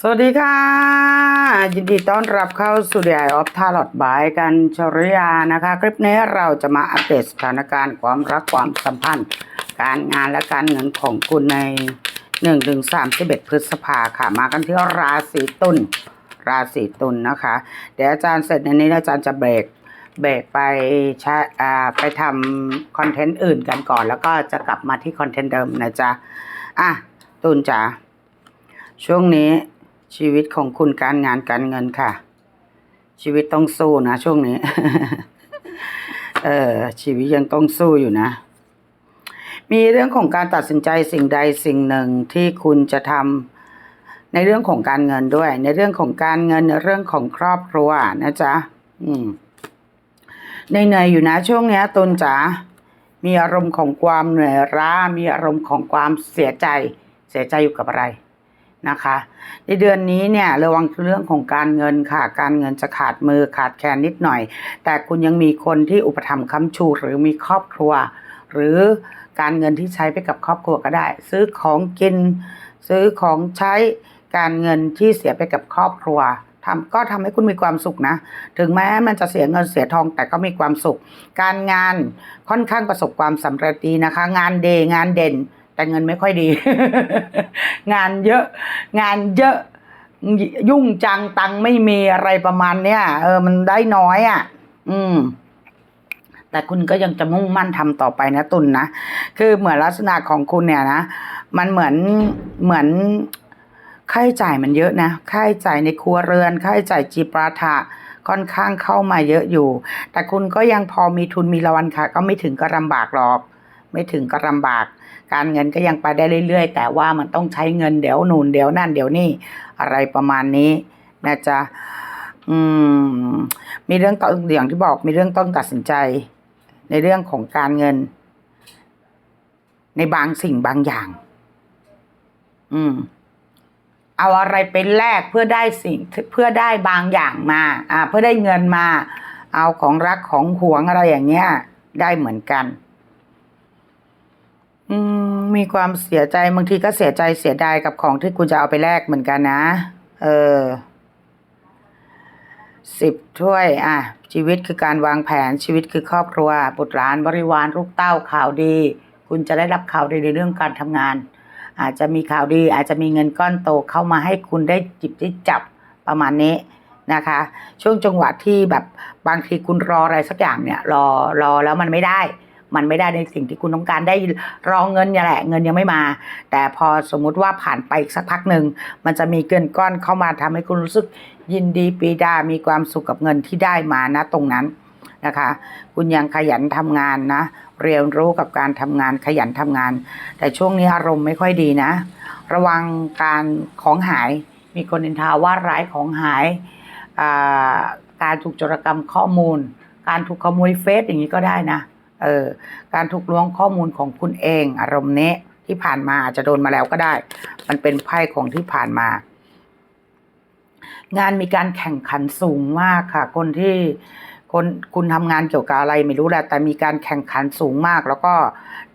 สวัสดีค่ะ ยินดีต้อนรับเข้าสู่เดียออฟทาร์ลอดบายกันชริยานะคะ คลิปนี้เราจะมาอัปเดตสถานการณ์ความรักความสัมพันธ์ การงานและการเงินของคุณใน1ถึง31 พฤษภาค่ะ มากันที่ราศีตุลราศีตุลนะคะ เดี๋ยวอาจารย์เสร็จในนี้อาจารย์จะเบรกเบรกไปใช้อ่าไปทำคอนเทนต์อื่นกันก่อน แล้วก็จะกลับมาที่คอนเทนต์เดิมนะจ๊ะอะตุลจ๋าช่วงนี้ ชีวิตของคุณการงานการเงินค่ะ ชีวิตต้องสู้นะช่วงนี้ เออชีวิตยังต้องสู้อยู่นะ มีเรื่องของการตัดสินใจสิ่งใดสิ่งหนึ่งที่คุณจะทำในเรื่องของการเงินด้วย ในเรื่องของการเงินในเรื่องของครอบครัวนะจ๊ะ อืมเหนื่อยๆอยู่นะช่วงเนี้ยตุนจ๋ามีอารมณ์ของความเหนื่อยล้ามีอารมณ์ของความเสียใจ เสียใจอยู่กับอะไร นะคะ ในเดือนนี้เนี่ยระวังเรื่องของการเงินค่ะ การเงินจะขาดมือขาดแคลนนิดหน่อย แต่คุณยังมีคนที่อุปถัมภ์ค้ำชู หรือมีครอบครัว หรือการเงินที่ใช้ไปกับครอบครัวก็ได้ ซื้อของกิน ซื้อของใช้การเงินที่เสียไปกับครอบครัวทำก็ทำให้คุณมีความสุขนะ ถึงแม้มันจะเสียเงินเสียทองแต่ก็มีความสุข การงานค่อนข้างประสบความสำเร็จดีนะคะ งานเดงานเด่น แต่เงินไม่ค่อยดี งานเยอะ งานเยอะ ยุ่งจังตังไม่มีอะไรประมาณเนี้ยเออมันได้น้อยอะ อืม แต่คุณก็ยังจะมุ่งมั่นทำต่อไปนะตุลนนะคือเหมือนลักษณะของคุณเนี่ยนะมันเหมือนเหมือนค่าใช้จ่ายมันเยอะนะค่าใช้จ่ายในครัวเรือนค่าใช้จ่ายจีปาถะค่อนข้างเข้ามาเยอะอยู่ แต่คุณก็ยังพอมีทุนมีรางวัลค่ะ ก็ไม่ถึงก็ลำบากหรอก ไม่ถึงก็ลำบาก การเงินก็ยังไปได้เรื่อยๆ แต่ว่ามันต้องใช้เงินเดี๋ยวหนุนเดี๋ยวนั่นเดี๋ยวนี่อะไรประมาณนี้นะจ๊ะอืมมีเรื่องต้องอย่างที่บอกมีเรื่องต้องตัดสินใจ ในเรื่องของการเงิน ในบางสิ่งบางอย่าง อืม เอาอะไรไปแลกเพื่อได้สิ่งเพื่อได้บางอย่างมา อ่า เพื่อได้เงินมา เอาของรักของหวงอะไรอย่างเงี้ย ได้เหมือนกัน อืมมีความเสียใจบางทีก็เสียใจเสียดายกับของที่คุณจะเอาไปแลกเหมือนกันนะ เออสิบถ้วย อะ ชีวิตคือการวางแผนชีวิตคือครอบครัวบุตรหลานบริวารลูกเต้าข่าวดี คุณจะได้รับข่าวดีในเรื่องการทำงาน อาจจะมีข่าวดี อาจจะมีเงินก้อนโตเข้ามาให้คุณได้จิบได้จับประมาณนี้นะคะ ช่วงจังหวะที่แบบบางทีคุณรออะไรสักอย่างเนี่ย รอรอแล้วมันไม่ได้ มันไม่ได้ในสิ่งที่คุณต้องการได้รองเงินเนี่ยแหละ เงินยังไม่มา แต่พอสมมุติว่าผ่านไปสักพักหนึ่งมันจะมีเงินก้อนเข้ามาทำให้คุณรู้สึกยินดีปีดามีความสุขกับเงินที่ได้มานะตรงนั้นนะคะ คุณยังขยันทำงานนะ เรียนรู้กับการทำงานขยันทำงาน แต่ช่วงนี้อารมณ์ไม่ค่อยดีนะ ระวังการของหายมีคนนินทาว่าร้ายของหาย การถูกโจรกรรมข้อมูล การถูกขโมยเฟซอย่างนี้ก็ได้นะ เออการถูกล้วงข้อมูลของคุณเองอารมณ์นี้ที่ผ่านมาอาจจะโดนมาแล้วก็ได้ มันเป็นไพ่ของที่ผ่านมา งานมีการแข่งขันสูงมากค่ะ คนที่คนคุณทำงานเกี่ยวกับอะไรไม่รู้แหละแต่มีการแข่งขันสูงมาก แล้วก็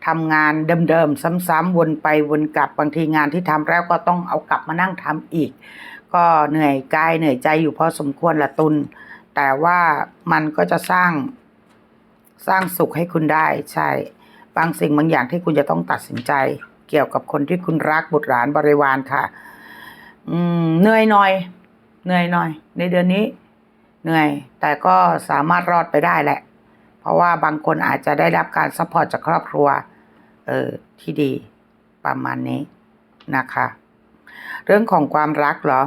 ทำงานเดิมๆซ้ำๆวนไปวนกลับบางทีงานที่ทำแล้วก็ต้องเอากลับมานั่งทำอีก ก็เหนื่อยกายเหนื่อยใจอยู่พอสมควรละตุน แต่ว่ามันก็จะสร้าง สร้างสุขให้คุณได้ใช่ บางสิ่งบางอย่างที่คุณจะต้องตัดสินใจ เกี่ยวกับคนที่คุณรักบุตรหลานบริวารค่ะ อืมเหนื่อยหน่อย เหนื่อยหน่อย ในเดือนนี้ เหนื่อย แต่ก็สามารถรอดไปได้แหละ เพราะว่าบางคนอาจจะได้รับการซัพพอร์ตจากครอบครัว เออที่ดี ประมาณนี้นะคะ เรื่องของความรักเหรอ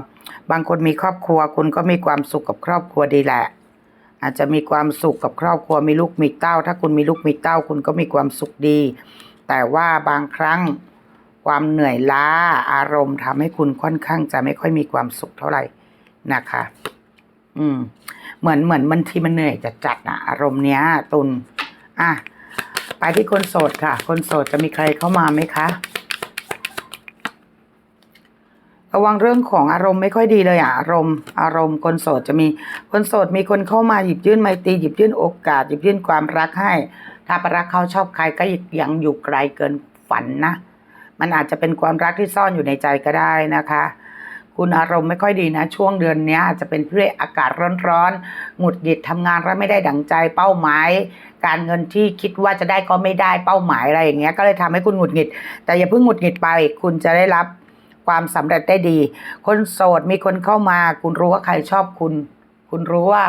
บางคนมีครอบครัว คุณก็มีความสุขกับครอบครัวดีแหละ อาจจะมีความสุขกับครอบครัวมีลูกมีเต้า ถ้าคุณมีลูกมีเต้าคุณก็มีความสุขดี แต่ว่าบางครั้งความเหนื่อยล้าอารมณ์ทำให้คุณค่อนข้างจะไม่ค่อยมีความสุขเท่าไหร่นะคะ อืม เหมือนเหมือนบางทีมันเหนื่อยจัดจัดๆอะอารมณ์เนี้ยตุน อะ ไปที่คนโสดค่ะ คนโสดจะมีใครเข้ามาไหมคะ ระวังเรื่องของอารมณ์ไม่ค่อยดีเลยอะอารมณ์อารมณ์คนโสดจะมีคนโสดมีคนเข้ามาหยิบยื่นไมตรีหยิบยื่นโอกาสหยิบยื่นความรักให้ ถ้ารักเขาชอบใครก็ยังอยู่ไกลเกินฝันนะ มันอาจจะเป็นความรักที่ซ่อนอยู่ในใจก็ได้นะคะ คุณอารมณ์ไม่ค่อยดีนะ ช่วงเดือนนี้อาจจะเป็นเพราะอากาศร้อนๆหงุดหงิดทำงานแล้วไม่ได้ดังใจเป้าหมายการเงินที่คิดว่าจะได้ก็ไม่ได้เป้าหมายอะไรอย่างเงี้ยก็เลยทำให้คุณหงุดหงิด แต่อย่าเพิ่งหงุดหงิดไป คุณจะได้รับ ความสำเร็จได้ดี คนโสดมีคนเข้ามา คุณรู้ว่าใครชอบคุณ คุณรู้ว่า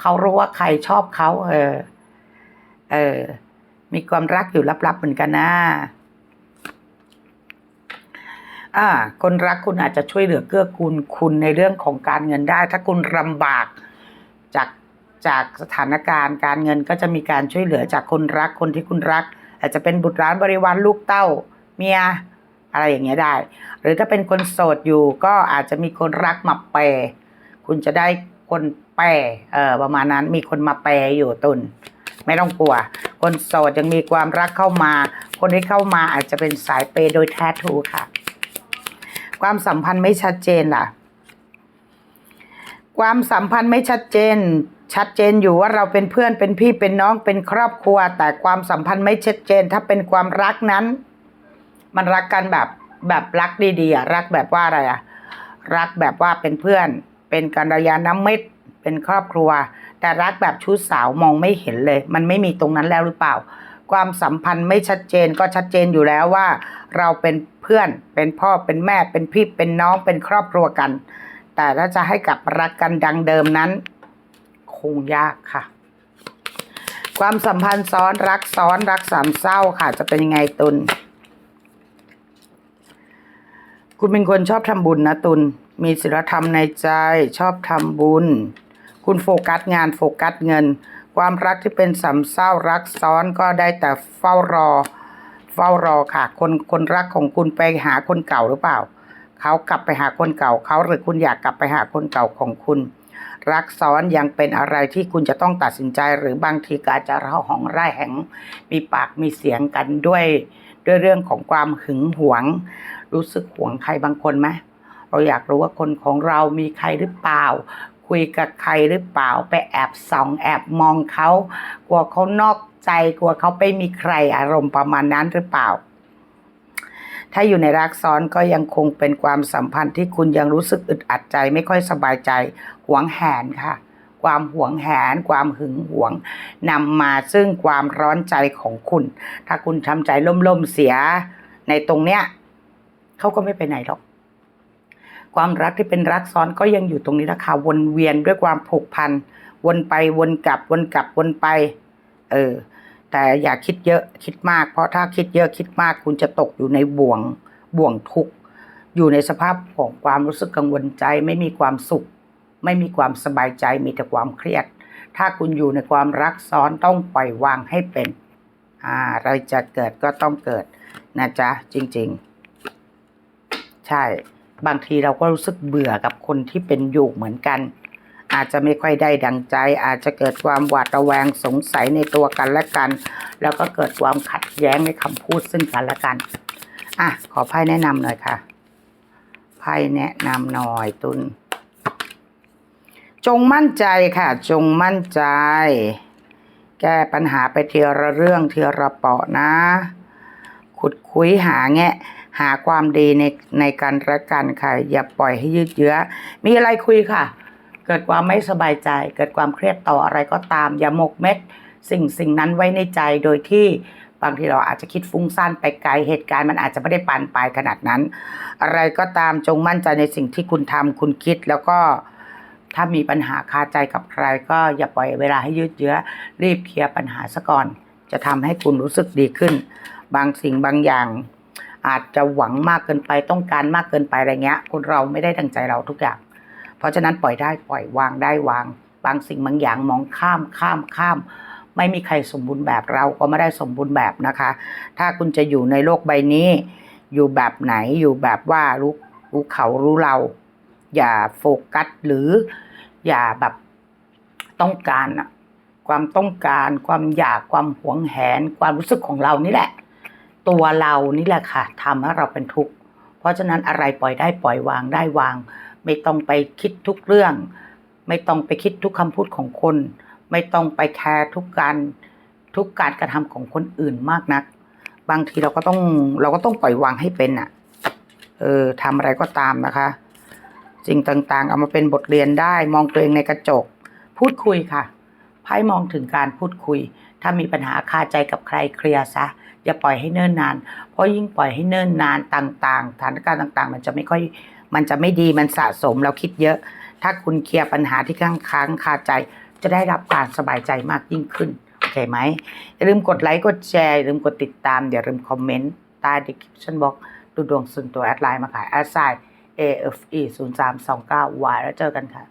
เขารู้ว่าใครชอบเขา เออ เออ มีความรักอยู่ลับๆเหมือนกันนะอ่าคนรักคุณอาจจะช่วยเหลือเกื้อกูลคุณในเรื่องของการเงินได้ ถ้าคุณลำบากจากจากสถานการณ์การเงินก็จะมีการช่วยเหลือจากคนรักคนที่คุณรัก อาจจะเป็นบุตรหลานบริวารลูกเต้า เมีย อะไรอย่างเงี้ยได้ หรือถ้าเป็นคนโสดอยู่ก็อาจจะมีคนรักมาแปรคุณจะได้คนแปรเออประมาณนั้นมีคนมาแปรอยู่ตุนไม่ต้องกลัว คนโสดยังมีความรักเข้ามา คนที่เข้ามาอาจจะเป็นสายเปย์โดยแท้ทูค่ะ ความสัมพันธ์ไม่ชัดเจนล่ะ ความสัมพันธ์ไม่ชัดเจน ชัดเจนอยู่ว่าเราเป็นเพื่อนเป็นพี่เป็นน้องเป็นครอบครัว แต่ความสัมพันธ์ไม่ชัดเจน ถ้าเป็นความรักนั้น มันรักกันแบบแบบรักดีๆอะรักแบบว่าอะไรอะรักแบบว่าเป็นเพื่อน เป็นกัลยาณมิตรเป็นครอบครัว แต่รักแบบชู้สาวมองไม่เห็นเลย มันไม่มีตรงนั้นแล้วหรือเปล่า ความสัมพันธ์ไม่ชัดเจนก็ชัดเจนอยู่แล้วว่า เราเป็นเพื่อนเป็นพ่อเป็นแม่เป็นพี่เป็นน้องเป็นครอบครัวกัน แต่ถ้าจะให้กลับรักกันดังเดิมนั้น คงยากค่ะ ความสัมพันธ์ซ้อนรักซ้อนรักสามเศร้าค่ะจะเป็นยังไงตุล คุณเป็นคนชอบทำบุญนะตุลมีศีลธรรมในใจ ชอบทำบุญ คุณโฟกัสงานโฟกัสเงิน ความรักที่เป็นสามเศร้ารักซ้อนก็ได้แต่เฝ้ารอ เฝ้ารอค่ะ คนคนรักของคุณไปหาคนเก่าหรือเปล่า เขากลับไปหาคนเก่าเขาหรือคุณอยากกลับไปหาคนเก่าของคุณ รักซ้อนยังเป็นอะไรที่คุณจะต้องตัดสินใจหรือบางทีก็อาจจะเราหองไร่แหงมีปากมีเสียงกันด้วย ด้วยเรื่องของความหึงหวง รู้สึกหวงใครบางคนไหมเราอยากรู้ว่าคนของเรามีใครหรือเปล่า คุยกับใครหรือเปล่า ไปแอบส่องแอบมองเขากลัวเขานอกใจกลัวเขาไปมีใครอารมณ์ประมาณนั้นหรือเปล่า ถ้าอยู่ในรักซ้อนก็ยังคงเป็นความสัมพันธ์ที่คุณยังรู้สึกอึดอัดใจ ไม่ค่อยสบายใจหวงแหนค่ะ ความหวงแหน ความหึงหวงนำมาซึ่งความร้อนใจของคุณ ถ้าคุณทำใจล่มๆเสียในตรงเนี้ยเขาก็ไม่ไปไหนหรอก ความรักที่เป็นรักซ้อนก็ยังอยู่ตรงนี้นะคะวนเวียนด้วยความผูกพัน วนไปวนกลับวนกลับวนไป เออ แต่อย่าคิดเยอะคิดมาก เพราะถ้าคิดเยอะคิดมากคุณจะตกอยู่ในบ่วงบ่วงทุกข์อยู่ในสภาพของความรู้สึกกังวลใจไม่มีความสุข ไม่มีความสบายใจมีแต่ความเครียด ถ้าคุณอยู่ในความรักซ้อนต้องปล่อยวางให้เป็นอ่าอะไรจะเกิดก็ต้องเกิดนะจ๊ะจริง ๆ ใช่ บางทีเราก็รู้สึกเบื่อกับคนที่เป็นอยู่เหมือนกัน อาจจะไม่ค่อยได้ดังใจ อาจจะเกิดความหวาดระแวงสงสัยในตัวกันและกัน แล้วก็เกิดความขัดแย้งในคำพูดซึ่งกันและกันอะขอไพ่แนะนำหน่อยค่ะไพ่แนะนำหน่อยตุน จงมั่นใจค่ะ จงมั่นใจ แก้ปัญหาไปเทีละเรื่องเทีละเปาะนะ ขุดคุยหาแงะหาความดีในในการละกันค่ะ อย่าปล่อยให้ยืดเยื้อ มีอะไรคุยค่ะ เกิดความไม่สบายใจ เกิดความเครียดต่ออะไรก็ตาม อย่าหมกเม็ด สิ่งสิ่งนั้นไว้ในใจโดยที่บางทีเราอาจจะคิดฟุ้งซ่านไปไกลเหตุการณ์มันอาจจะไม่ได้ปานปลายขนาดนั้น อะไรก็ตามจงมั่นใจในสิ่งที่คุณทำคุณคิดแล้วก็ ถ้ามีปัญหาคาใจกับใครก็อย่าปล่อยเวลาให้ยืดเยื้อ รีบเคลียร์ปัญหาซะก่อน จะทำให้คุณรู้สึกดีขึ้น บางสิ่งบางอย่าง อาจจะหวังมากเกินไปต้องการมากเกินไปอะไรเงี้ยคนเราไม่ได้ดังใจเราทุกอย่าง เพราะฉะนั้นปล่อยได้ปล่อยวางได้วาง บางสิ่งบางอย่างมองข้ามข้ามข้ามไม่มีใครสมบูรณ์แบบเราก็ไม่ได้สมบูรณ์แบบนะคะ ถ้าคุณจะอยู่ในโลกใบนี้ อยู่แบบไหนอยู่แบบว่ารู้รู้เขารู้เรา อย่าโฟกัสหรืออย่าแบบต้องการอะความต้องการความอยากความหวงแหน ความรู้สึกของเรานี่แหละ ตัวเรานี่แหละค่ะทำให้เราเป็นทุกข์เพราะฉะนั้นอะไรปล่อยได้ปล่อยวางได้วาง ไม่ต้องไปคิดทุกเรื่อง ไม่ต้องไปคิดทุกคำพูดของคน ไม่ต้องไปแคร์ทุกการทุกการกระทำของคนอื่นมากนัก บางทีเราก็ต้องเราก็ต้องปล่อยวางให้เป็นอะเออทำอะไรก็ตามนะคะ สิ่งต่างๆ เอามาเป็นบทเรียนได้ มองตัวเองในกระจก พูดคุยค่ะไพ่มองถึงการพูดคุย ถ้ามีปัญหาคาใจกับใครเคลียร์ซะอย่าปล่อยให้เนิ่นนาน เพราะยิ่งปล่อยให้เนิ่นนานต่างๆสถานการณ์ต่าง ๆ มันจะไม่ค่อยมันจะไม่ดีมันสะสมเราคิดเยอะ ถ้าคุณเคลียร์ปัญหาที่ค้างค้างคาใจ จะได้รับการสบายใจมากยิ่งขึ้นโอเคไหมอย่าลืมกดไลค์กดแชร์อย่าลืมกดติดตามอย่าลืมคอมเมนต์ใต้ description box ดูดวงส่วนตัวแอดไลน์มาขายแอดไซน์ AFE 0 3 2 9 Y แล้วเจอกันค่ะ